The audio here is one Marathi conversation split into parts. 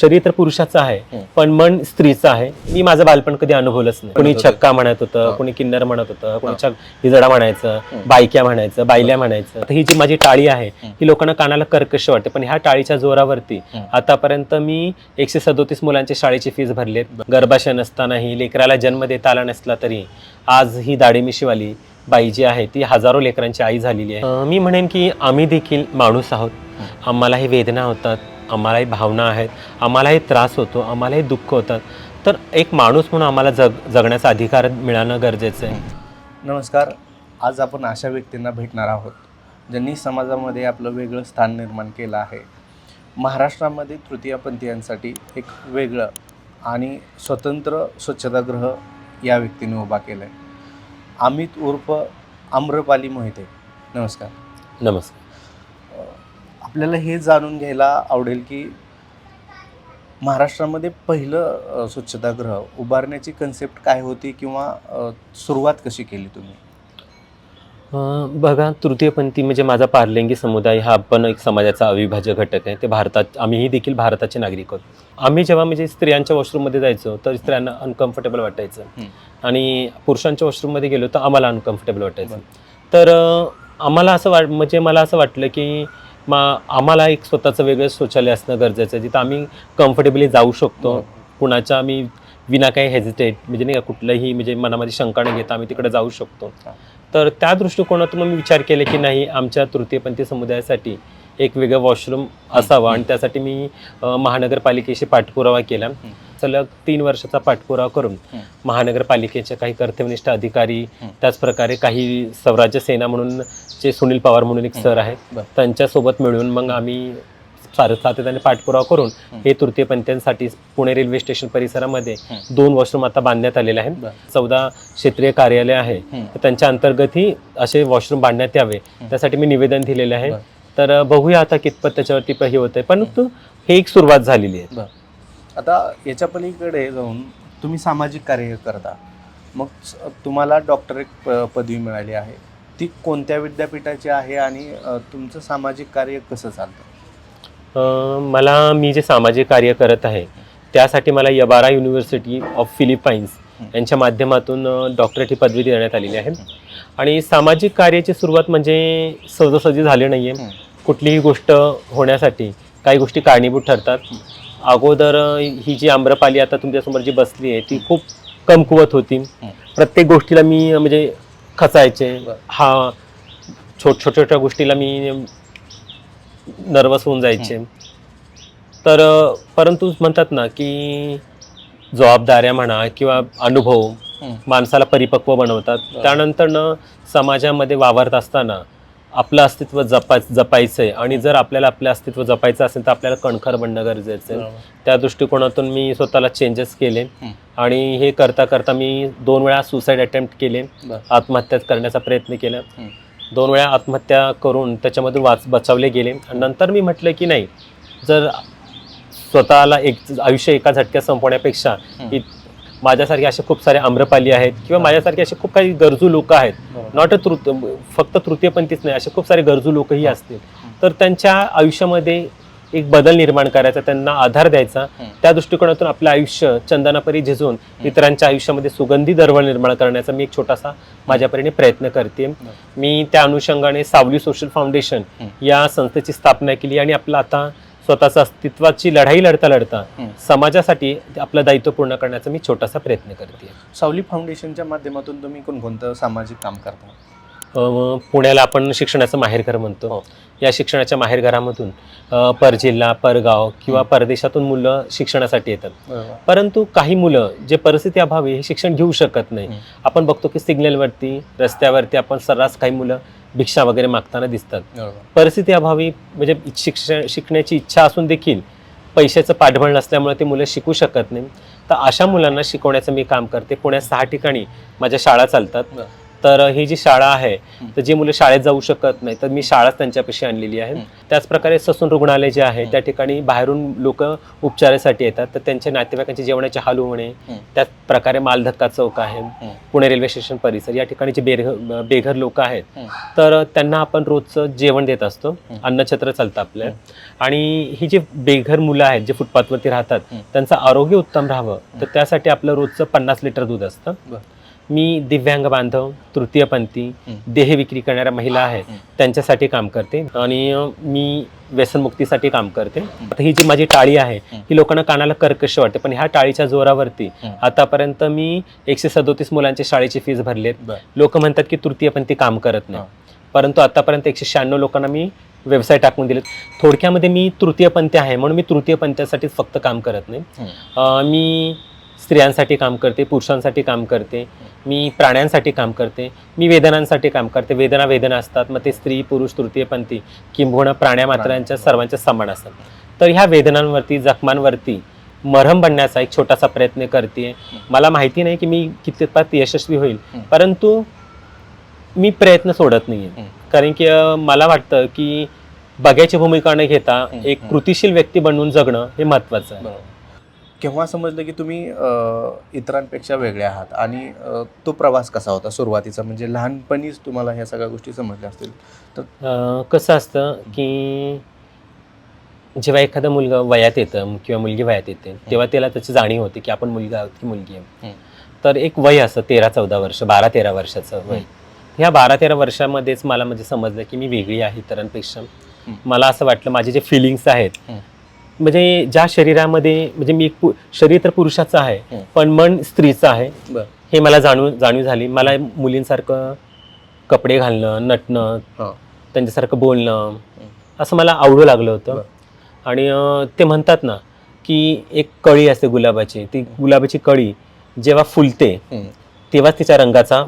शरीर तर पुरुषाचं आहे. पण मन स्त्रीचं आहे मी माझं बालपण कधी अनुभवलंच नाही कोणी. छक्का म्हणत होतं हा. कोणी किन्नर म्हणत होतं कोणी हा. हिजडा म्हणायचं. बायक्या म्हणायचं बायल्या म्हणायचं तर ही जी माझी टाळी आहे. ही लोकांना कानाला कर्कश वाटते पण ह्या टाळीच्या जोरावरती. आतापर्यंत मी एकशे सदोतीस मुलांच्या शाळेची फीस भरली गर्भाशय नसतानाही लेकराला जन्म देता आला नसला तरी आज ही दाढी मिशीवाली बाई जी आहे ती हजारो लेकरांची आई झालेली आहे मी म्हणेन की आम्ही देखील माणूस आहोत आम्हालाही वेदना होतात आम्हालाही भावना आहेत आम्हालाही त्रास होतो आम्हालाही दुःख होतात. तर एक माणूस म्हणून आम्हाला जग जगण्याचा अधिकार मिळणं गरजेचं आहे. नमस्कार. आज आपण अशा व्यक्तींना भेटणार आहोत ज्यांनी समाजामध्ये आपलं वेगळं स्थान निर्माण केलं आहे. महाराष्ट्रामध्ये तृतीयपंथीयांसाठी एक वेगळं आणि स्वतंत्र स्वच्छतागृह या व्यक्तीने उभा केलं आहे अमित उर्फ आम्रपाली मोहिते. नमस्कार. नमस्कार. आपल्याला हे जाणून घ्यायला आवडेल की महाराष्ट्रामध्ये पहिलं स्वच्छतागृह उभारण्याची कन्सेप्ट काय होती किंवा सुरुवात कशी केली तुम्ही? अं, बघा तृतीयपंथी म्हणजे माझा पारलिंगी समुदाय हा पण एक समाजाचा अविभाज्य घटक आहे. ते भारतात आम्हीही देखील भारताचे नागरिक आहोत. आम्ही जेव्हा म्हणजे स्त्रियांच्या वॉशरूममध्ये जायचो तर स्त्रियांना अनकम्फर्टेबल वाटायचं. आणि पुरुषांच्या वॉशरूममध्ये गेलो तर आम्हाला अनकम्फर्टेबल वाटायचं. तर आम्हाला असं वाट म्हणजे मला असं वाटलं की मा आम्हाला एक स्वतःचं वेगळं शौचालय असणं गरजेचं आहे. जिथं आम्ही कम्फर्टेबली जाऊ शकतो. कुणाच्या आम्ही विना काही हेजिटेट म्हणजे नाही का कुठलंही म्हणजे मनामध्ये शंका न घेता आम्ही तिकडे जाऊ शकतो. हा. तर त्या दृष्टिकोनातून मग मी विचार केले की नाही आमच्या तृतीयपंथी समुदायासाठी एक वेगळं वॉशरूम असावं. आणि त्यासाठी मी महानगरपालिकेशी पाठपुरावा केला. सलग तीन वर्षाचा पाठपुरावा करून. महानगरपालिकेचे काही कर्तव्यनिष्ठ अधिकारी. त्याचप्रकारे काही स्वराज्य सेना म्हणून जे सुनील पवार म्हणून एक. सर आहेत. त्यांच्यासोबत मिळून मग आम्ही सातत्याने पाठपुरावा करून हं. तृतीयपंथीयांसाठी पुणे रेल्वे स्टेशन परिसरामध्ये. दोन वॉशरूम आता बांधण्यात आलेले आहेत. चौदा क्षेत्रीय कार्यालय आहे. तर त्यांच्या अंतर्गतही असे वॉशरूम बांधण्यात यावे. त्यासाठी मी निवेदन दिलेले आहे. तर बघूया आता कितपत त्याच्यावरती हे होतंय परंतु हे एक सुरुवात झालेली आहे आता याच्या पलीकडे जाऊन तुम्ही सामाजिक कार्य करता. मग तुम्हाला डॉक्टरेट प- पदवी मिळाली आहे. ती कोणत्या विद्यापीठाची आहे आणि तुमचं सामाजिक कार्य कसं चालतं? मला मी जे सामाजिक कार्य करत आहे त्यासाठी मला यबारा युनिव्हर्सिटी ऑफ फिलिपाईन्स. यांच्या माध्यमातून डॉक्टरेट ही पदवी देण्यात आलेली आहे. आणि सामाजिक कार्याची सुरुवात म्हणजे सहजासहजी झाली नाही आहे. कुठलीही गोष्ट होण्यासाठी काही गोष्टी कारणीभूत ठरतात. अगोदर ही जी आम्रपाली आता तुमच्यासमोर जी बसली आहे ती खूप कमकुवत होती. प्रत्येक गोष्टीला मी म्हणजे खचायचे. हा छोट छोट्या छोट्या गोष्टीला मी नर्वस होऊन जायचे तर परंतु म्हणतात ना की जबाबदाऱ्या म्हणा किंवा अनुभव. माणसाला परिपक्व बनवतात. त्यानंतर न समाजामध्ये वावरत असताना आपलं अस्तित्व जपा जपायचं आहे आणि जर आपल्याला आपलं अस्तित्व जपायचं असेल तर आपल्याला कणखर बनणं गरजेचं आहे. त्या दृष्टिकोनातून मी स्वतःला चेंजेस केले. आणि हे करता करता मी दोन वेळा सुसाईड अटेम्प्ट केले. आत्महत्या करण्याचा प्रयत्न केला. दोन वेळा आत्महत्या करून त्याच्यामधून वाच बचावले गेले आणि नंतर मी म्हटलं की नाही जर स्वतःला एक आयुष्य एका झटक्यात संपवण्यापेक्षा माझ्यासारखे असे खूप सारे आम्रपाली आहेत किंवा माझ्यासारखे असे खूप काही गरजू लोक आहेत. नॉट अ तृत फक्त तृतीयपंथीच नाही असे खूप सारे गरजू लोकही असतील. तर त्यांच्या आयुष्यामध्ये एक बदल निर्माण करायचा त्यांना आधार द्यायचा. हं. त्या दृष्टिकोनातून आपलं आयुष्य चंदनापरी झिजून इतरांच्या आयुष्यामध्ये सुगंधी दरवळ निर्माण करण्याचा मी एक छोटासा माझ्या परीने प्रयत्न करते. मी त्या अनुषंगाने सावली सोशल फाउंडेशन हं. या संस्थेची स्थापना केली आणि आपलं आता स्वतःचा अस्तित्वाची लढाई लढता लढता. समाजासाठी आपलं दायित्व पूर्ण करण्याचा मी छोटासा प्रयत्न करते सावली फाउंडेशनच्या माध्यमातून तुम्ही कोणकोणतं सामाजिक काम करता पुण्याला आपण शिक्षणाचं माहेरघर म्हणतो. हो. या शिक्षणाच्या माहेरघरामधून परजिल्हा परगाव किंवा. परदेशातून मुलं शिक्षणासाठी येतात. परंतु काही मुलं जे परिस्थिती अभावी हे शिक्षण घेऊ शकत नाही. आपण बघतो की सिग्नलवरती रस्त्यावरती आपण सर्रास काही मुलं भिक्षा वगैरे मागताना दिसतात. परिस्थिती अभावी म्हणजे शिक्षण शिकण्याची इच्छा असून देखील पैशाचं पाठबळ नसल्यामुळे ते मुलं शिकू शकत नाही. तर अशा मुलांना शिकवण्याचं मी काम करते. पुण्यात सहा ठिकाणी माझ्या शाळा चालतात. तर ही जी शाळा आहे. तर जी मुलं शाळेत जाऊ शकत नाही तर मी शाळाच त्यांच्यापाशी आणलेली आहे हं. त्याच प्रकारे ससून रुग्णालय जे आहे. त्या ठिकाणी बाहेरून लोक उपचारासाठी येतात तर त्यांच्या नातेवाईकांचे जेवणाचे हाल होणे. त्याच प्रकारे मालधक्का चौक आहे. पुणे रेल्वे स्टेशन परिसर या ठिकाणी जे बेघर बेघर लोक आहेत. तर त्यांना आपण रोजचं जेवण देत असतो. अन्नछत्र चालतं आपलं आणि ही जी बेघर मुलं आहेत जे फुटपाथवरती राहतात. त्यांचं आरोग्य उत्तम राहावं तर त्यासाठी आपलं रोजचं पन्नास लिटर दूध असतं. मी दिव्यांग बांधव तृतीयपंथी. देह विक्री करणाऱ्या महिला आहेत. त्यांच्यासाठी काम करते. आणि मी व्यसनमुक्तीसाठी काम करते. आता ही जी माझी टाळी आहे हं. लोकांना कानाला कर्कश वाटते. पण ह्या टाळीच्या जोरावरती. आतापर्यंत मी एकशे सदोतीस मुलांच्या शाळेची फीस भरली. लोक म्हणतात की तृतीयपंथी काम करत नाही. परंतु आतापर्यंत एकशे शहाण्णव लोकांना मी व्यवसाय टाकून दिलेत. थोडक्यामध्ये मी तृतीयपंथी आहे म्हणून मी तृतीयपंथ्यासाठीच फक्त काम करत नाही. मी स्त्रियांसाठी काम करते पुरुषांसाठी काम करते मी प्राण्यांसाठी काम करते मी वेदनांसाठी काम करते. वेदना वेदना असतात मग ते स्त्री पुरुष तृतीयपंथी किंबहुना प्राण्या मात्रांच्या सर्वांच्या समान असतात. तर ह्या वेदनांवरती जखमांवरती मरहम बनण्याचा एक छोटासा प्रयत्न करते. मला माहिती नाही की मी कितपत यशस्वी होईल. परंतु मी प्रयत्न सोडत नाही हं. कारण की मला वाटतं की बघ्याची भूमिका न घेता एक. कृतिशील व्यक्ती बनवून जगणं हे महत्वाचं आहे. केव्हा समजलं की तुम्ही इतरांपेक्षा वेगळे आहात आणि तो प्रवास कसा होता सुरुवातीचा म्हणजे लहानपणीच तुम्हाला ह्या सगळ्या गोष्टी समजल्या असतील तर कसं असतं की जेव्हा एखादा मुलगा वयात येतं किंवा मुलगी वयात येते तेव्हा त्याला त्याची जाणीव होते की आपण मुलगा आहोत की मुलगी आहे. तर एक वय असतं तेरा चौदा वर्ष बारा तेरा वर्षाचं वय. ह्या बारा तेरा वर्षामध्येच मला म्हणजे समजलं की मी वेगळी आहे इतरांपेक्षा. मला असं वाटलं माझे जे फिलिंग्स आहेत. म्हणजे ज्या शरीरामध्ये म्हणजे मी एक पु- शरीर तर पुरुषाचं आहे. पण मन स्त्रीचं आहे हे मला जाणीव जाणीव झाली मला मुलींसारखं कपडे घालणं नटणं त्यांच्यासारखं बोलणं असं मला आवडू लागलं होतं. आणि ते म्हणतात ना की एक कळी असते गुलाबाची ती गुलाबाची कळी जेव्हा फुलते. तेव्हाच तिच्या रंगाचा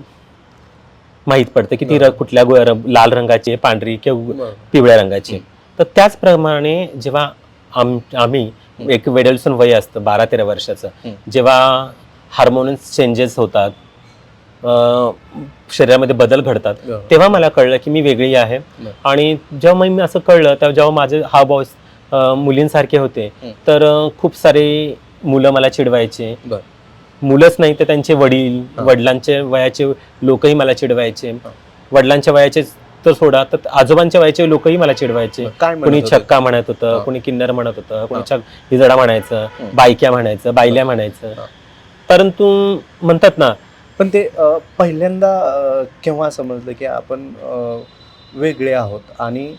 माहीत पडतं की ती. कुठल्या लाल रंगाची पांढरी किंवा. पिवळ्या रंगाची. तर त्याचप्रमाणे जेव्हा आम आम्ही एक वेडल्सन वय असतं बारा तेरा वर्षाचं हं. जेव्हा हार्मोन्स चेंजेस होतात शरीरामध्ये बदल घडतात बरं. तेव्हा मला कळलं की मी वेगळी आहे. आणि जेव्हा मी असं कळलं तेव्हा जेव्हा माझे हा बॉस मुलींसारखे होते हं. तर खूप सारे मुलं मला चिडवायचे. मुलंच नाही तर त्यांचे वडील हां. वडिलांचे वयाचे लोकही मला चिडवायचे वडिलांच्या वयाचे तर सोडा तर आजोबांच्या वयाचे लोकही मला चिडवायचे काय म्हणत कोणी होते? छक्का म्हणत होतं हां. कोणी किन्नर म्हणत होतं कोणी. छक हिजडा म्हणायचं. बायक्या म्हणायचं बायल्या म्हणायचं हां. परंतु म्हणतात ना पण ते अ, पहिल्यांदा अ, केव्हा समजलं की आपण अ, वेगळे आहोत आणि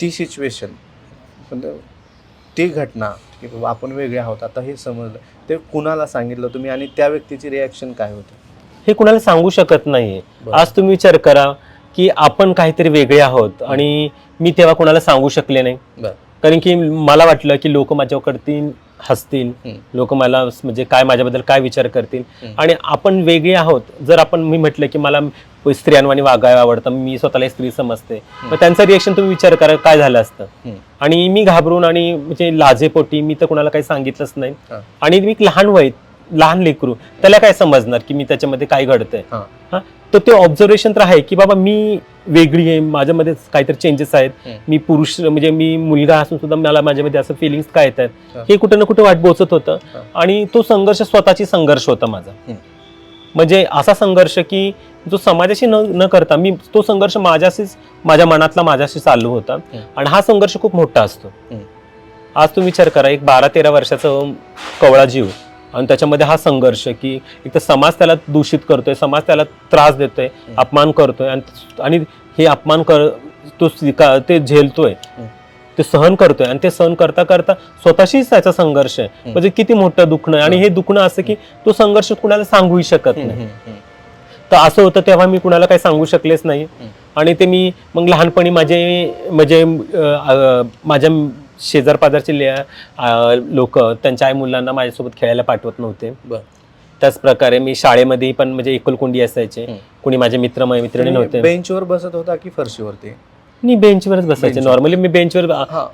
ती सिच्युएशन ती घटना की बाबा आपण वेगळे आहोत आता हे समजलं ते कुणाला सांगितलं तुम्ही आणि त्या व्यक्तीची रिॲक्शन काय होती हे कुणाला सांगू शकत नाही बरं. आज तुम्ही विचार करा की आपण काहीतरी वेगळे आहोत आणि मी तेव्हा कोणाला सांगू शकले नाही बरं. कारण की मला वाटलं की लोक माझ्याकडती हसतील हं. लोक मला म्हणजे काय माझ्याबद्दल काय विचार करतील हं. आणि आपण वेगळे आहोत जर आपण मी म्हटलं की मला स्त्रियांवानी वागायला आवडतं मी स्वतःला स्त्री समजते मग त्यांचं रिएक्शन तुम्ही विचार करा काय झालं असतं हं. आणि मी घाबरून आणि म्हणजे लाजेपोटी मी तर कोणाला काही सांगितलंच नाही हां. आणि मी लहान वय लहान लेकरू त्याला काय समजणार की मी त्याच्यामध्ये काय घडतंय हां. हा तर ते ऑब्झर्वेशन तर आहे की बाबा मी वेगळी आहे माझ्यामध्ये काहीतरी चेंजेस आहेत. मी पुरुष म्हणजे मी मुलगा असून सुद्धा मला माझ्यामध्ये असं फिलिंग्स काय येत हां. आहेत हे कुठं ना कुठं वाट बोचत होतं. आणि तो संघर्ष स्वतःची संघर्ष होता माझा. म्हणजे असा संघर्ष की जो समाजाशी न न करता मी तो संघर्ष माझ्याशीच माझ्या मनातला माझ्याशी चालू होता. आणि हा संघर्ष खूप मोठा असतो. आज तुम्ही विचार करा एक बारा तेरा वर्षाचं कवळा जीव आणि त्याच्यामध्ये हा संघर्ष की एक तर समाज त्याला दूषित करतोय समाज त्याला त्रास देतोय. अपमान करतोय आणि आणि हे अपमान कर तो स्वीकार ते झेलतोय. ते सहन करतोय आणि ते सहन करता करता स्वतःशीच त्याचा संघर्ष आहे. म्हणजे किती मोठं दुखणं. आणि हे दुखणं असं की तो संघर्ष कुणाला सांगूही शकत नाही. तर असं होतं तेव्हा मी कुणाला काही सांगू शकलेच नाही. आणि ते मी मग लहानपणी माझे म्हणजे माझ्या शेजार पाजारचे लोक त्यांच्या आई मुलांना माझ्यासोबत खेळायला पाठवत नव्हते. त्याच प्रकारे मी शाळेमध्ये पण म्हणजे एकलकोंडी असायचे. कोणी माझे मित्र मैत्रिणी नव्हते. बेंचवर बसत होता की फरशीवरती? मी बेंचवरच बसायचे. नॉर्मली मी बेंचवर.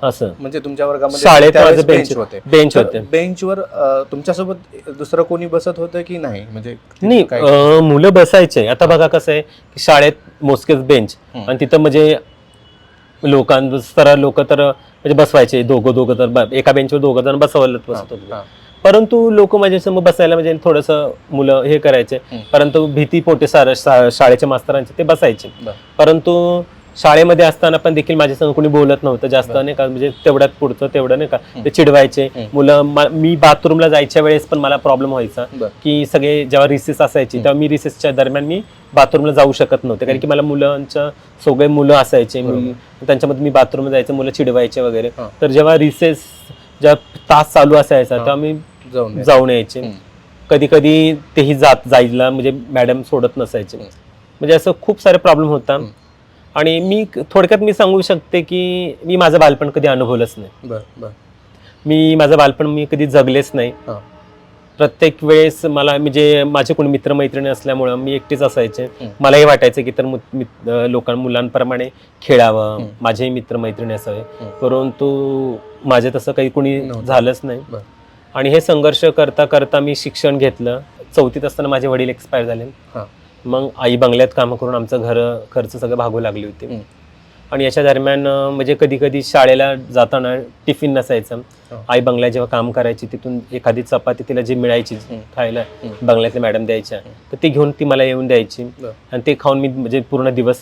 असं. म्हणजे तुमच्या वर्गामध्ये शाळेत बेंच होते. बेंच होते. बेंचवर तुमच्यासोबत दुसरं कोणी बसत होतं की नाही? म्हणजे नाही मुलं बसायचे. आता बघा कसं आहे की शाळेत मोजकेच बेंच. आणि तिथं म्हणजे लोकां सरळ लोक तर म्हणजे बसवायचे दोघं दोघं तर एका बेंचवर दोघं जण बसवलं बसत होते. परंतु लोक माझ्यासमोर बसायला म्हणजे थोडस मुलं हे करायचे. परंतु भीती पोटे सार शाळेच्या मास्तरांचे ते बसायचे. परंतु शाळेमध्ये असताना पण देखील माझ्यासमोर कोणी बोलत नव्हतं जास्त. नाही का म्हणजे तेवढ्यात पुढचं तेवढं नाही का. ते चिडवायचे. मुलं मा- बाथरूमला जायच्या वेळेस पण मला प्रॉब्लेम व्हायचा. की सगळे जेव्हा रिसेस असायची तेव्हा मी रिसेसच्या दरम्यान मी बाथरूमला जाऊ शकत नव्हते कारण की मला मुलांच्या सगळे मुलं असायचे मी- त्यांच्यामध्ये मी बाथरूमला जायचं मुलं चिडवायचे वगैरे. तर जेव्हा रिसेस जेव्हा तास चालू असायचा. तेव्हा मी जाऊन यायचे. कधी कधी तेही जात जायला म्हणजे मॅडम सोडत नसायचे. म्हणजे असं खूप सारे प्रॉब्लेम होता. आणि मी थोडक्यात मी सांगू शकते की मी माझं बालपण कधी अनुभवलंच नाही बर बर मी माझं बालपण मी कधी जगलेच नाही हा. प्रत्येक वेळेस मला म्हणजे माझे कोणी मित्रमैत्रिणी असल्यामुळं मी एकटीच असायचे. मलाही वाटायचं की तर मु- मित- अं, लोकां मुलांप्रमाणे खेळावं. माझेही मित्रमैत्रिणी असावे. परंतु माझे तसं काही कोणी नव्हतं. झालंच नाही बरं. आणि हे संघर्ष करता करता मी शिक्षण घेतलं चौथीत असताना माझे वडील एक्सपायर झाले हा. मग आई बंगल्यात कामं करून आमचं घर खर्च सगळं भागू लागली होती. आणि याच्या दरम्यान म्हणजे कधी कधी शाळेला जाताना टिफिन नसायचं हा. आई बंगल्यात जेव्हा काम करायची तिथून एखादी चपाती तिला जी मिळायची. खायला. बंगल्यातल्या मॅडम द्यायच्या तर ती घेऊन ती मला येऊन द्यायची. आणि ते खाऊन मी म्हणजे पूर्ण दिवस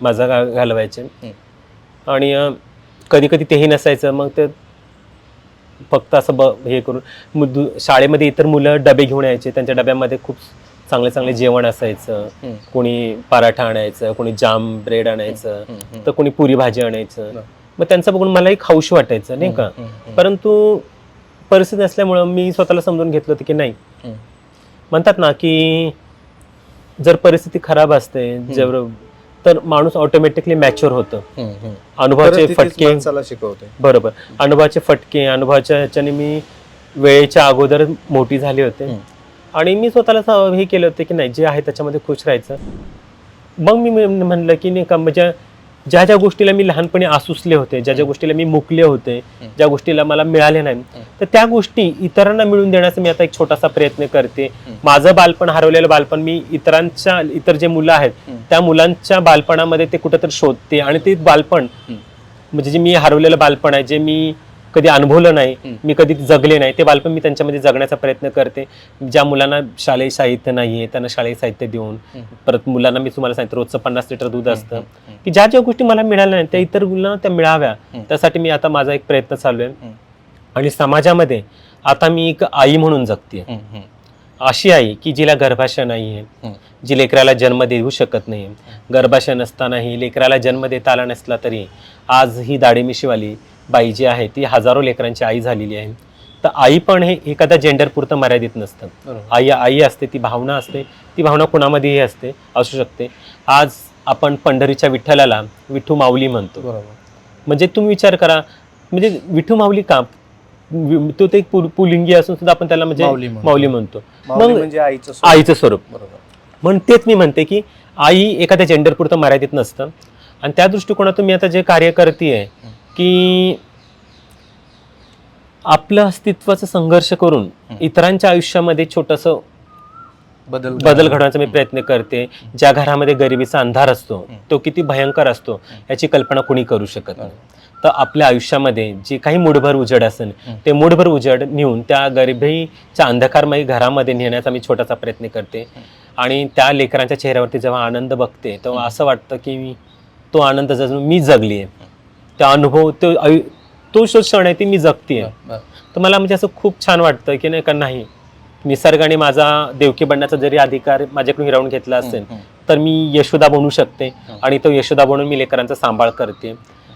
माझा घालवायचे आणि कधी कधी तेही नसायचं मग ते फक्त असं ब हे करून शाळेमध्ये इतर मुलं डबे घेऊन यायचे त्यांच्या डब्यामध्ये खूप चांगले चांगले जेवण असायचं. कोणी पराठा आणायचं कोणी जाम ब्रेड आणायचं. तर कोणी पुरी भाजी आणायचं. मग त्यांचं बघून मलाही खाऊशी वाटायचं नाही का. परंतु परिस्थिती असल्यामुळं मी स्वतःला समजून घेतलं होतं की नाही. म्हणतात ना की जर परिस्थिती खराब असते जर तर माणूस ऑटोमॅटिकली मॅच्युअर होतं. अनुभवाचे फटके बरोबर अनुभवाचे फटके अनुभवाच्या ह्याच्याने मी वेळेच्या अगोदर मोठी झाले होते. आणि मी स्वतःला हे केलं होतं की नाही जे आहे त्याच्यामध्ये खुश राहायचं. मग मी म्हण- म्हणलं की नाही का म्हणजे ज्या ज्या गोष्टीला मी लहानपणी आसुसले होते ज्या ज्या गोष्टीला मी मुकले होते ज्या गोष्टीला मला मिळाले नाही तर त्या गोष्टी इतरांना मिळून देण्याचा मी आता एक छोटासा प्रयत्न करते. माझं बालपण हरवलेलं बालपण मी इतरांच्या इतर जे मुलं आहेत. त्या मुलांच्या बालपणामध्ये ते कुठंतरी शोधते आणि ते बालपण. म्हणजे जे मी हरवलेलं बालपण आहे जे मी कधी अनुभवलं नाही. मी कधी जगले नाही ते बालपण मी त्यांच्यामध्ये जगण्याचा प्रयत्न करते ज्या मुलांना शालेय साहित्य नाहीये त्यांना शालेय साहित्य देऊन. परत मुलांना मी तुम्हाला सांगितलं रोजचं पन्नास लिटर दूध असतं. की ज्या ज्या गोष्टी मला मिळाल्या नाही त्या इतर मुलांना त्या मिळाव्या. त्यासाठी मी आता माझा एक प्रयत्न चालू आहे. आणि समाजामध्ये आता मी एक आई म्हणून जगते. अशी आई की जिला गर्भाशय नाही आहे. जी लेकराला जन्म देऊ शकत नाही गर्भाशय नसतानाही लेकराला जन्म देता आला नसला तरी आज ही दाढीमिशीवाली बाई जी आहे ती हजारो लेकरांची आई झालेली आहे. तर आई पण हे एखाद्या जेंडर पुरतं मर्यादित नसतं. आई आई असते ती भावना असते ती भावना कुणामध्येही असते असू शकते. आज आपण पंढरीच्या विठ्ठलाला विठू माऊली म्हणतो. बरोबर. म्हणजे तुम्ही विचार करा म्हणजे विठू माऊली का? तो ते पुलिंगी असून सुद्धा आपण त्याला म्हणजे माऊली म्हणतो. मग म्हणजे आईचं स्वरूप. आईचं स्वरूप. बरोबर. म्हणून तेच मी म्हणते की आई एखाद्या जेंडर पुरतं मर्यादित नसतं. आणि त्या दृष्टिकोनातून मी आता जे कार्य करते की आपलं अस्तित्वाचा संघर्ष करून इतरांच्या आयुष्यामध्ये छोटंसं बदल बदल घडवण्याचा मी प्रयत्न करते. ज्या घरामध्ये गरिबीचा अंधार असतो तो किती भयंकर असतो याची कल्पना कुणी करू शकत नाही. तर आपल्या आयुष्यामध्ये जे काही मुठभर उजेड असेल ते मुठभर उजेड नेऊन त्या गरिबीच्या अंधकारमयी घरामध्ये नेण्याचा मी छोटासा प्रयत्न करते. आणि त्या लेकरांच्या चेहऱ्यावरती जेव्हा आनंद बघते तेव्हा असं वाटतं की मी तो आनंद जणू मी जगली आहे त्या अनुभव तो आयु- तो जो क्षण आहे ती मी जगते. तर मला म्हणजे असं खूप छान वाटतं की नाही का नाही. निसर्गाने माझा देवकी बनण्याचा जरी अधिकार माझ्याकडून हिरावून घेतला असेल. तर मी यशोदा बनू शकते आणि तो यशोदा बनून मी लेकरांचा सांभाळ करते.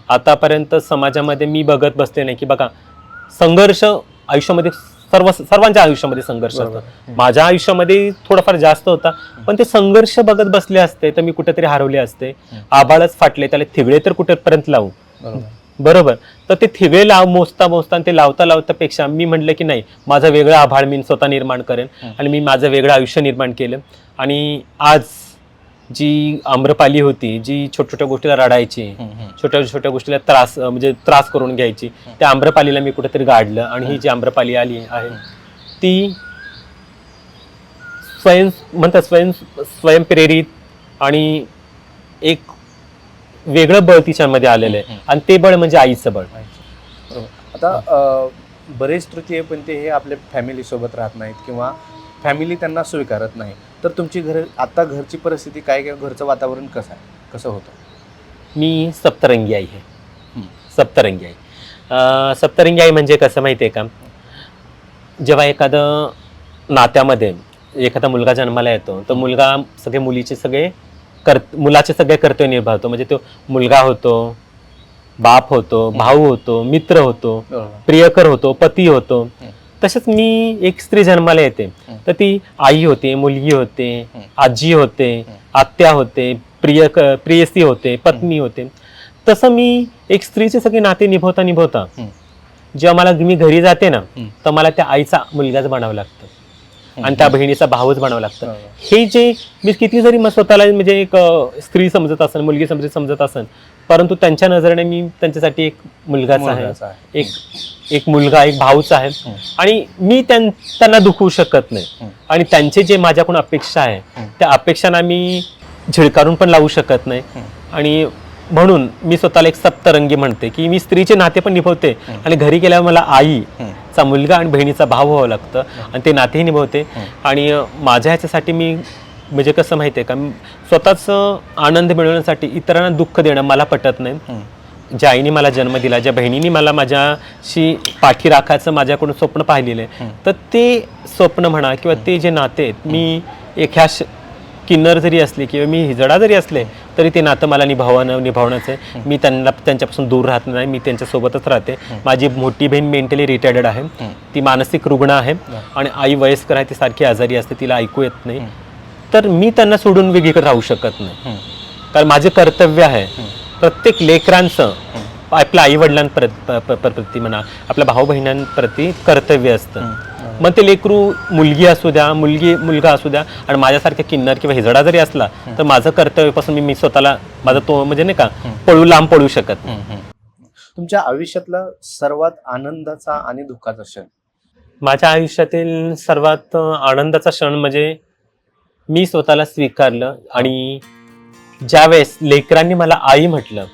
आतापर्यंत समाजामध्ये मी बघत बसले नाही की बघा संघर्ष आयुष्यामध्ये सर्व सर्वांच्या आयुष्यामध्ये संघर्ष. असतो माझ्या आयुष्यामध्ये थोडाफार जास्त होता पण ते संघर्ष बघत बसले असते तर मी कुठेतरी हरवले असते. आबाळच फाटले त्याला थिगळे तर कुठेपर्यंत लावू? बरोबर. तर ते थिगळे लाव मोजता मोजता ते लावता लावता पेक्षा मी म्हटलं की नाही माझं वेगळं आभाळ मी स्वतः निर्माण करेन आणि मी माझं वेगळं आयुष्य निर्माण केलं. आणि आज जी आम्रपाली होती जी छोट्या छोट्या गोष्टीला रडायची छोट्या छोट्या गोष्टीला त्रास म्हणजे त्रास करून घ्यायची त्या आम्रपालीला मी कुठेतरी गाडलं आणि ही जी आम्रपाली आली आहे ती स्वयं म्हणतात स्वयं स्वयंप्रेरित आणि एक वेगळं बळ तिच्यामध्ये आलेलं आहे. आणि ते बळ म्हणजे आईचं बळ. बरोबर. आता अ, बरेच तृतीयपंथी हे आपल्या फॅमिली सोबत राहत नाहीत किंवा फॅमिली त्यांना स्वीकारत नाही. तर तुमची घर आता घरची परिस्थिती काय किंवा घरचं वातावरण कसं आहे? कसं होतं? मी सप्तरंगी आई आहे. सप्तरंगी आई. अं, सप्तरंगी आई म्हणजे कसं माहिती आहे का? जेव्हा एखादं नात्यामध्ये एखादा मुलगा जन्माला येतो तर मुलगा सगळे मुलीचे सगळे कर मुलाचे सगळे कर्तव्य निभावतो म्हणजे तो मुलगा होतो बाप होतो भाऊ होतो मित्र होतो प्रियकर होतो पती होतो. तसंच मी एक स्त्री जन्माला येते. तर ती आई होते मुलगी होते. आजी होते. आत्या होते प्रिय प्रियसी होते पत्नी होते तसं मी एक स्त्रीचे सगळे नाते निभवता निभवता. जेव्हा मला मी घरी जाते ना. तर मला त्या आईचा मुलगाच बनावं लागतं आणि त्या बहिणीचा भाऊच बनावं लागतं. हे जे मी किती जरी मग स्वतःला म्हणजे एक स्त्री समजत असेल मुलगी समजत समजत असेल परंतु त्यांच्या नजरेने मी त्यांच्यासाठी एक मुलगाच आहे. एक एक मुलगा एक भाऊच आहे. आणि मी त्यां- त्यांना दुखवू शकत नाही. आणि त्यांचे जे माझ्याकडून अपेक्षा आहे. त्या अपेक्षांना मी झिडकारून पण लावू शकत नाही. आणि म्हणून मी स्वतःला एक सप्तरंगी म्हणते की मी स्त्रीचे नाते पण निभवते. आणि घरी गेल्यावर मला आई हम्म. चा मुलगा आणि बहिणीचा भाव व्हावं लागतं आणि ते नातेही निभवते. आणि माझ्या ह्याच्यासाठी मी म्हणजे कसं माहिती आहे का मी स्वतःच आनंद मिळवण्यासाठी इतरांना दुःख देणं मला पटत नाही. ज्या आईने मला जन्म दिला ज्या बहिणीने मला माझ्याशी पाठी राखायचं माझ्याकडून स्वप्न पाहिलेलं आहे. तर ते स्वप्न म्हणा किंवा ते जे नाते आहेत मी एक ह्या किन्नर जरी असले किंवा मी हिजडा जरी असले तरी ते नातं मला निभावणं निभावणंच आहे. मी त्यांना त्यांच्यापासून दूर राहत नाही. मी त्यांच्यासोबतच राहते. माझी मोठी बहीण मेंटली रिटायर्ड आहे. ती मानसिक रुग्ण आहे. आणि आई वयस्कर आहे ती सारखी आजारी असते तिला ऐकू येत नाही. तर मी त्यांना सोडून वेगळीकडे राहू शकत नाही. कारण माझे कर्तव्य आहे. प्रत्येक लेकरांचं आपल्या आई वडिलांप्रती म्हणा आपल्या भाऊ बहिणांप्रती कर्तव्य असतं. मग ते लेकरू मुलगी असू द्या मुलगी मुलगा असू द्या आणि माझ्यासारख्या किन्नर किंवा हिजडा जरी असला तर माझं कर्तव्यापासून मी मी स्वतःला माझा तो म्हणजे नाही का पळू लांब पळू शकत नाही. तुमच्या आयुष्यातला सर्वात आनंदाचा आणि दुःखाचा क्षण माझ्या आयुष्यातील सर्वात आनंदाचा क्षण म्हणजे मी स्वतःला स्वीकारलं आणि ज्या वेळेस लेकरांनी मला आई म्हटलं.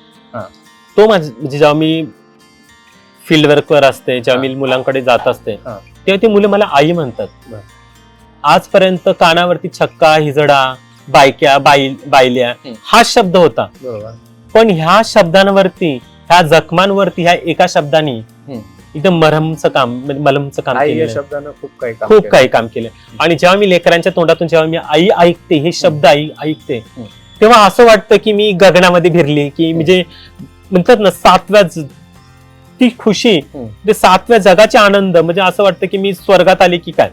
तो माझ म्हणजे जेव्हा मी फील्ड वर्कवर असते जेव्हा मी मुलांकडे जात असते. तेव्हा ती मुलं मला आई म्हणतात. आजपर्यंत कानावरती छक्का हिजडा बायक्या बाई बायल्या. हा शब्द होता पण ह्या शब्दांवरती ह्या जखमांवरती ह्या एका शब्दानी. इथं मरमचं काम म्हणजे मलमचं काम खूप काही काम खूप केलं. काही काम केलं आणि जेव्हा मी लेकरांच्या तोंडातून जेव्हा मी आई ऐकते हे शब्द आई ऐकते. तेव्हा असं वाटतं की मी गगनामध्ये फिरली की म्हणजे म्हणतात ना सातव्या ती खुशी. ते सातव्या जगाचे आनंद म्हणजे असं वाटतं की मी स्वर्गात आले की काय?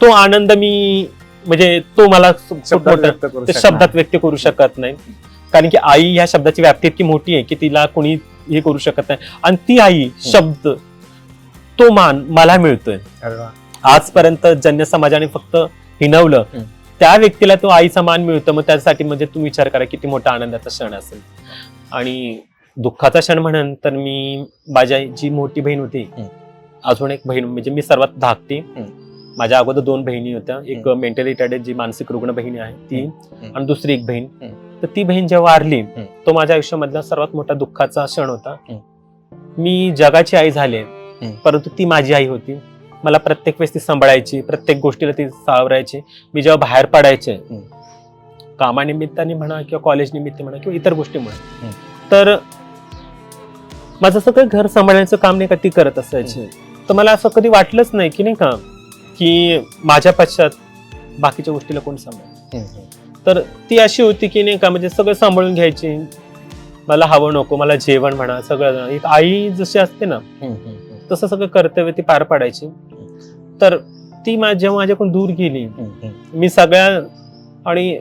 तो आनंद मी म्हणजे तो मला शब्दात व्यक्त करू शकत नाही. कारण की आई ह्या शब्दाची व्याप्ती इतकी मोठी आहे की तिला कोणी हे करू शकत नाही. आणि ती आई शब्द तो मान मला मिळतोय. आजपर्यंत जन्य समाजाने फक्त हिनवलं. त्या व्यक्तीला तो आईचा मान मिळतो मग त्यासाठी म्हणजे तुम्ही विचार करा किती मोठा आनंदाचा क्षण असेल. आणि दुःखाचा क्षण म्हणून तर मी माझ्या जी मोठी बहीण होती हम्म. एक बहीण म्हणजे मी सर्वात धाकटी. माझ्या अगोदर दोन बहिणी होत्या एक मेंटली रिटायर्ड जी मानसिक रुग्ण बहिणी आहे ती. आणि दुसरी एक बहीण. तर ती बहीण जेव्हा वारली हम्म. तो माझ्या आयुष्यामधला सर्वात मोठा दुःखाचा क्षण होता. मी जगाची आई झाले परंतु ती माझी आई होती मला प्रत्येक वेळेस ती सांभाळायची प्रत्येक गोष्टीला ती सावरायची मी जेव्हा बाहेर पडायचे. कामानिमित्ताने म्हणा किंवा कॉलेज निमित्त म्हणा किंवा इतर गोष्टीमुळे. तर माझं सगळं घर सांभाळण्याचं काम नाही का ती करत असायची. तर मला असं कधी वाटलंच नाही की नाही का की माझ्या पश्चात बाकीच्या गोष्टीला कोण सांभाळ. तर ती अशी होती की नाही का म्हणजे सगळं सांभाळून घ्यायची. मला हवं नको मला जेवण म्हणा सगळं एक आई जशी असते ना. तसं सगळं कर्तव्य ती पार पाडायची. तर ती जेव्हा माझ्याकडून दूर गेली. मी सगळ्या आणि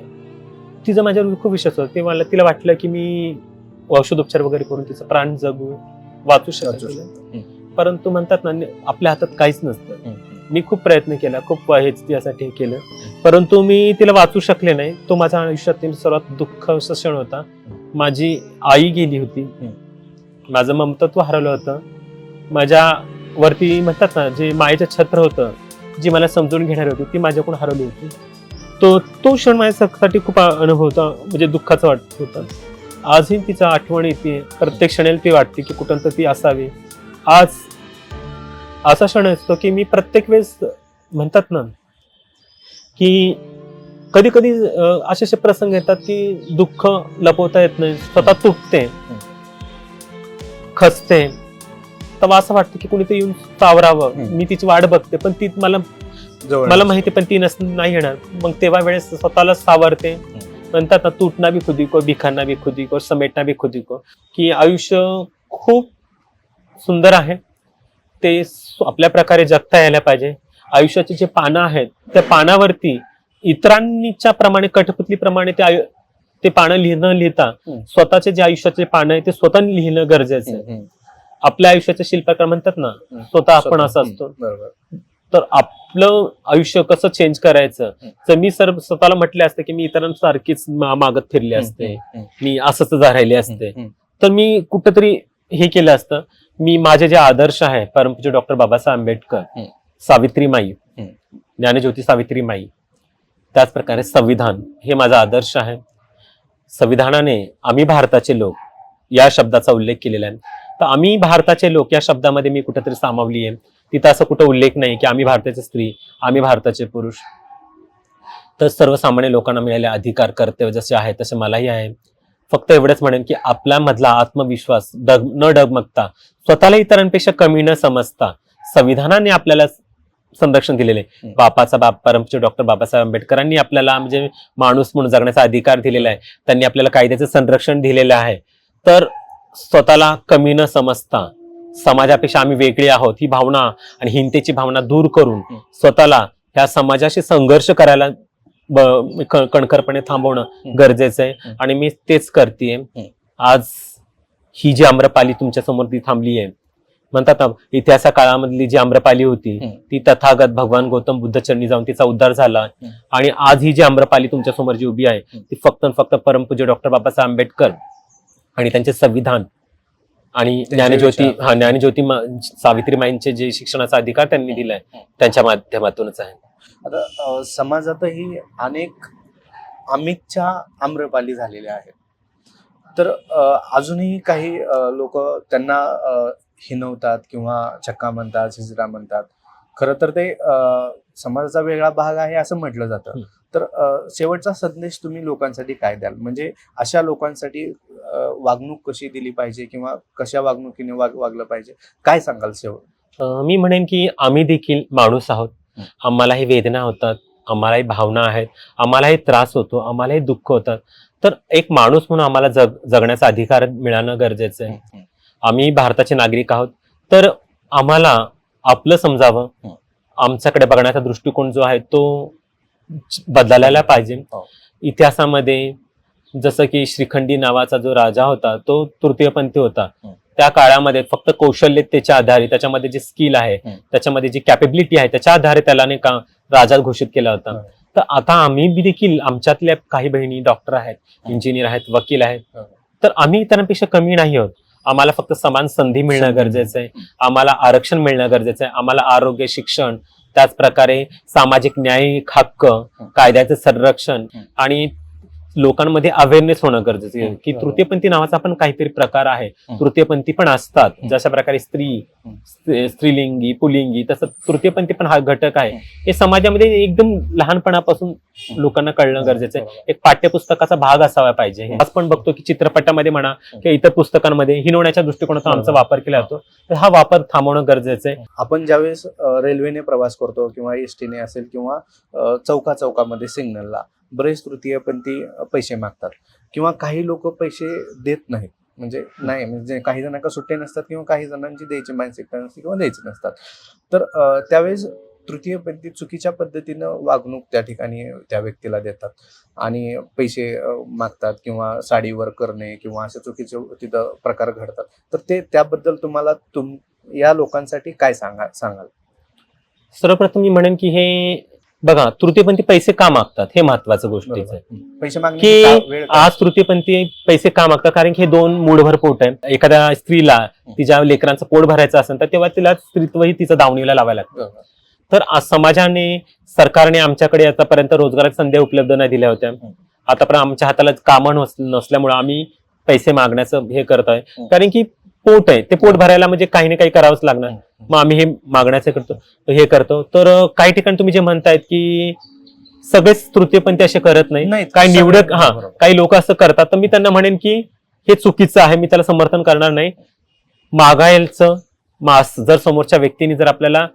तिचा माझ्यावर खूप विश्वास होता. ते मला तिला वाटलं की मी औषधोपचार वगैरे करून तिचं प्राण जगू वाचू शकतो. परंतु म्हणतात ना आपल्या हातात काहीच नसतं. मी खूप प्रयत्न केला खूप हेच त्यासाठी केलं. परंतु मी तिला वाचू शकले नाही. तो माझ्या आयुष्यातील सर्वात दुःख क्षण होता. माझी आई गेली होती. माझं ममतत्व हरवलं होतं. माझ्या वरती म्हणतात ना जे मायेचं छत्र होतं जी मला समजून घेणारी होती ती माझ्याकडून हरवली होती. तो तो क्षण माझ्यासाठी खूप अनुभव होता म्हणजे दुःखाचा वाटत होता. आजही तिचा आठवण येते. प्रत्येक क्षणाला ती वाटते की कुठं तर ती असावी. आज असा क्षण असतो की मी प्रत्येक वेळेस म्हणतात ना की कधी कधी असे असे प्रसंग येतात की दुःख लपवता येत नाही स्वतः तुटते खचते तेव्हा असं वाटतं की कुणीतरी येऊन सावरावं. मी तिची वाट बघते पण ती मला मला माहिती पण ती नस नाही येणार. मग तेव्हा वेळेस स्वतःला सावरते. म्हणतात ना तुटना बी खुदी को बिखाना बी खुदी को समेटना बी खुदी को की आयुष्य खूप सुंदर आहे. ते आपल्या प्रकारे जगता यायला पाहिजे. आयुष्याची जे पानं आहेत त्या पानावरती इतरांच्या प्रमाणे कठपुतलीप्रमाणे ते आयु- ते पानं लिहिणं लिहिता. स्वतःचे जे आयुष्याचे पानं आहे ते स्वतः लिहिणं गरजेचं आहे. आपल्या आयुष्याचे शिल्पकार म्हणतात ना. स्वतः आपण. असं असतो. तर आपलं आयुष्य कसं चेंज करायचं. तर मी सर स्वतःला म्हटले असते की मी इतरांसारखीच मागत फिरले असते मी असंच राहिले असते. तर मी कुठंतरी हे केलं असतं मी माझे जे आदर्श आहे परमपूज्य डॉक्टर बाबासाहेब आंबेडकर हम्म. सावित्रीमाई हम्म. ज्ञानज्योती सावित्रीमाई त्याच प्रकारे संविधान हे माझा आदर्श आहे संविधानाने आम्ही भारताचे लोक या शब्दाचा उल्लेख केलेला आहे तर आम्ही भारताचे लोक या शब्दामध्ये मी कुठेतरी सामावली आहे तिथं असं कुठं उल्लेख नाही की आम्ही भारताचे स्त्री आम्ही भारताचे पुरुष. तर सर्वसामान्य लोकांना मिळाले अधिकार कर्तव्य जसे आहे तसे मलाही आहे. फक्त एवढंच म्हणेन की आपल्यामधला आत्मविश्वास डग न डगमगता स्वतःला इतरांपेक्षा कमी न समजता संविधानाने आपल्याला संरक्षण दिलेले. बापाचा बाप परमपूज्य डॉक्टर बाबासाहेब आंबेडकरांनी आपल्याला म्हणजे माणूस म्हणून जगण्याचा अधिकार दिलेला आहे. त्यांनी आपल्याला कायद्याचं संरक्षण दिलेलं आहे. तर स्वतःला कमी न समजता समाजापेक्षा आम्ही वेगळे आहोत ही भावना आणि हिंतेची भावना दूर करून. स्वतःला ह्या समाजाशी संघर्ष करायला कणखरपणे थांबवणं. गरजेचं आहे. आणि मी तेच करते. आज ही जी आम्रपाली तुमच्यासमोर ती थांबली आहे म्हणतात ना इतिहासा काळामधली जी आम्रपाली होती. ती तथागत भगवान गौतम बुद्ध चरणी जाऊन तिचा उद्धार झाला. आणि आज ही जी आम्रपाली तुमच्यासमोर जी उभी आहे. ती फक्त फक्त परमपूज्य डॉक्टर बाबासाहेब आंबेडकर आणि त्यांचे संविधान आणि ज्ञानज्योती. हा ज्ञानज्योती सावित्रीमाईंचे जे शिक्षणाचा अधिकार त्यांनी दिलाय. त्यांच्या माध्यमातूनच आहे आता समाजातही अनेक अमितच्या आम्रपाली झालेल्या आहेत तर अजूनही काही लोक त्यांना हिनवतात किंवा चक्का म्हणतात झिजरा म्हणतात खरं तर ते समाजाचा वेगळा भाग आहे असं म्हटलं जातं. तर शेवटचा संदेश तुम्ही लोकांसाठी काय द्याल? म्हणजे अशा लोकांसाठी वागणूक कशी दिली पाहिजे किंवा कशा वागणुकीने वाग वागलं पाहिजे? काय सांगाल शेवट मी म्हणेन की आम्ही देखील माणूस आहोत. आम्हालाही वेदना होतात आम्हालाही भावना आहेत आम्हालाही त्रास होतो आम्हालाही दुःख होतात तर एक माणूस म्हणून आम्हाला जग जगण्याचा अधिकार मिळणं गरजेचं आहे. आम्ही भारताचे नागरिक आहोत. तर आम्हाला आपलं समजावं. आमच्याकडे बघण्याचा दृष्टिकोन जो आहे तो बदलायला पाहिजे हो. इतिहासामध्ये जसं की श्रीखंडी नावाचा जो राजा होता तो तृतीयपंथी होता. त्या काळामध्ये फक्त कौशल्यतेच्या आधारे त्याच्यामध्ये जे स्किल आहे. त्याच्यामध्ये जी कॅपेबिलिटी आहे त्याच्या आधारे त्याला नाही का राजा घोषित केला होता. तर आता आम्ही देखील आमच्यातल्या काही बहिणी डॉक्टर आहेत. इंजिनियर आहेत वकील आहेत. तर आम्ही इतरांपेक्षा कमी नाही आहोत आम्हाला फक्त समान संधी मिळणं. गरजेचं आहे आम्हाला आरक्षण मिळणं गरजेचं आहे आम्हाला आरोग्य शिक्षण त्याच प्रकारे सामाजिक न्यायिक हक्क कायद्याचं संरक्षण. आणि लोकांमध्ये अवेअरनेस होणं गरजेचं आहे. की. तृतीयपंथी नावाचा पण काहीतरी प्रकार आहे. तृतीयपंथी पण असतात. जशा प्रकारे स्त्री. स्त्री- स्त्रीलिंगी पुलिंगी तसं तृतीयपंथी पण हा घटक आहे हं. समाजामध्ये एकदम लहानपणापासून लोकांना कळणं गरजेचं आहे एक पाठ्यपुस्तकाचा भाग असावा पाहिजे. आज पण बघतो की चित्रपटामध्ये म्हणा. किंवा इतर पुस्तकांमध्ये हिनवण्याच्या दृष्टिकोनातून आमचा. वापर केला जातो तर हा वापर थांबवणं गरजेचं आहे आपण ज्यावेळेस रेल्वेने प्रवास करतो किंवा एस टीने असेल किंवा चौका चौकामध्ये सिग्नलला बरेच तृतीयपंथी पैसे मागतात. किंवा काही लोक पैसे देत नाहीत. म्हणजे नाही म्हणजे काही जणांना सुट्टे नसतात किंवा काही जणांची द्यायची मानसिकता नसते किंवा द्यायची नसतात. तर त्यावेळेस तृतीयपंथी चुकीच्या पद्धतीनं वागणूक त्या ठिकाणी त्या व्यक्तीला देतात. आणि पैसे मागतात किंवा साडीवर करणे किंवा असे चुकीचे तिथं प्रकार घडतात. तर ते त्याबद्दल तुम्हाला तुम या लोकांसाठी काय सांगा सांगाल? सर्वप्रथम मी म्हणेन की हे बघा तृतीयपंथी पैसे का मागतात? हे महत्वाचं गोष्टीचं आहे. पैसे की आज तृतीयपंथी पैसे का मागतात? कारण की हे दोन मूडभर पोट आहे एखाद्या स्त्रीला तिच्या लेकरांचं पोट भरायचं असेल तर तेव्हा तिला स्त्रीत्वही तिचं दावणीला लावायला लागतं. तर समाजाने सरकारने आमच्याकडे आतापर्यंत रोजगाराच्या संधी उपलब्ध नाही दिल्या होत्या. आतापर्यंत आमच्या हाताला कामं नस- नसल्यामुळे आम्ही पैसे मागण्याचं हे करत आहे. कारण की पोट आहे ते पोट भरायला म्हणजे काही ना काही करावंच लागणार. मग आम्ही हे मागण्याचं करतो हे करतो. तर काही ठिकाणी तुम्ही जे म्हणतायत की सगळेच तृतीयपंथी असे करत नाही. काही निवडक हा. काही लोक असं करतात. तर मी त्यांना म्हणेन की हे चुकीचं आहे मी त्याला समर्थन करणार नाही. मागायचं मास जर समोरच्या व्यक्तीने जर आपल्याला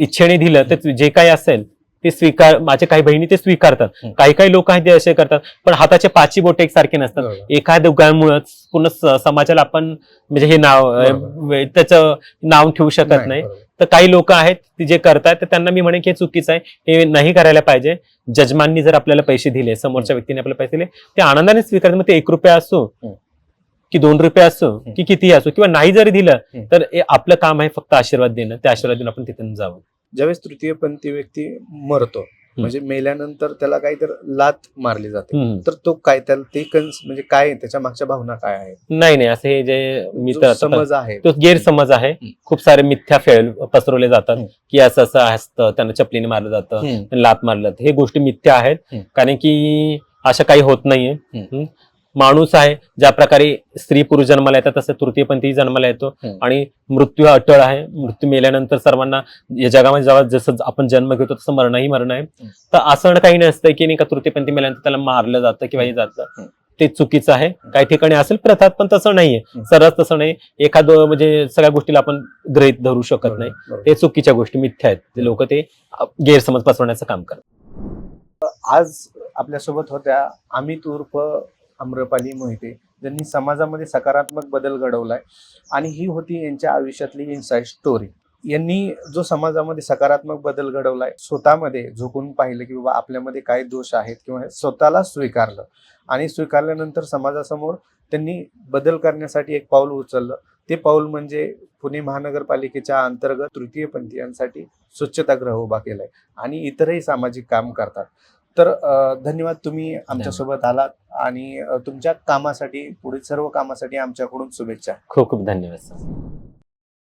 इच्छेने दिलं तर जे काही असेल ते स्वीकार माझ्या काही बहिणी ते स्वीकारतात. काही काही लोक आहेत ते असे करतात पण हाताचे पाची बोटे एकसारखे नसतात. एका दोघांमुळेच पूर्ण समाजाला आपण म्हणजे हे नाव. त्याचं नाव ठेवू शकत नाही. तर काही लोक आहेत ते जे करतात तर त्यांना मी म्हणेन की हे चुकीचं आहे हे नाही करायला पाहिजे जजमाननी जर आपल्याला पैसे दिले समोरच्या व्यक्तीने आपल्याला पैसे दिले ते आनंदाने स्वीकारतात मग ते एक रुपया असो. की दोन रुपये असो की कितीही असो किंवा नाही जरी दिलं. तर आपलं काम आहे फक्त आशीर्वाद देणं त्या आशीर्वाद देऊन आपण तिथून जावं ज्यावेळेस तृतीयपंथी व्यक्ती मरतो म्हणजे मेल्यानंतर त्याला काहीतरी लात मारली जाते. तर तो काय त्याला ते कन्स म्हणजे काय? त्याच्या मागच्या भावना काय आहेत नाही नाही असं हे जे मी जो तर समज आहे तो गैरसमज आहे. खूप सारे मिथ्या फेळ पसरवले जातात. की असं असं असतं त्यांना चपलीने मारलं जातं. लात मारलं जातं. हे गोष्टी मिथ्या आहेत. कारण की अशा काही होत नाहीये. माणूस आहे ज्या प्रकारे स्त्री पुरुष जन्माला येतात तसं तृतीयपंथी जन्माला येतो. आणि मृत्यू हा अटळ आहे. मृत्यू मेल्यानंतर सर्वांना या जगामध्ये जेव्हा जसं आपण जन्म घेतो तसं मरणही मरण आहे. तर असं काही नसतं की नाही का तृतीयपंथी मेल्यानंतर त्याला मारलं जातं किंवा हे जातं. ते चुकीचं आहे. काही ठिकाणी असेल प्रथात पण तसं नाहीये. सरळ तसं नाही. एखादं म्हणजे सगळ्या गोष्टीला आपण गृहित धरू शकत नाही. ते चुकीच्या गोष्टी मिथ्या आहेत. ते लोक ते गैरसमज पसरवण्याचं काम करतात. आज आपल्यासोबत होत्या अमित उर्फ आम्रपाली मोहिते ज्यांनी समाजामध्ये सकारात्मक बदल घडवलाय. आणि ही होती यांच्या आयुष्यातली इन्साईड स्टोरी यांनी जो समाजामध्ये सकारात्मक बदल घडवलाय स्वतःमध्ये झोकून पाहिलं की बाबा आपल्यामध्ये काय दोष आहेत किंवा हे स्वतःला स्वीकारलं. आणि स्वीकारल्यानंतर समाजासमोर त्यांनी बदल करण्यासाठी एक पाऊल उचललं. ते पाऊल म्हणजे पुणे महानगरपालिकेच्या अंतर्गत तृतीयपंथीयांसाठी स्वच्छतागृह उभा केलाय. आणि इतरही सामाजिक काम करतात. तर धन्यवाद तुम्ही आमच्यासोबत आलात आणि तुमच्या कामासाठी पुढील सर्व कामासाठी आमच्याकडून शुभेच्छा. खूप खूप धन्यवाद सर.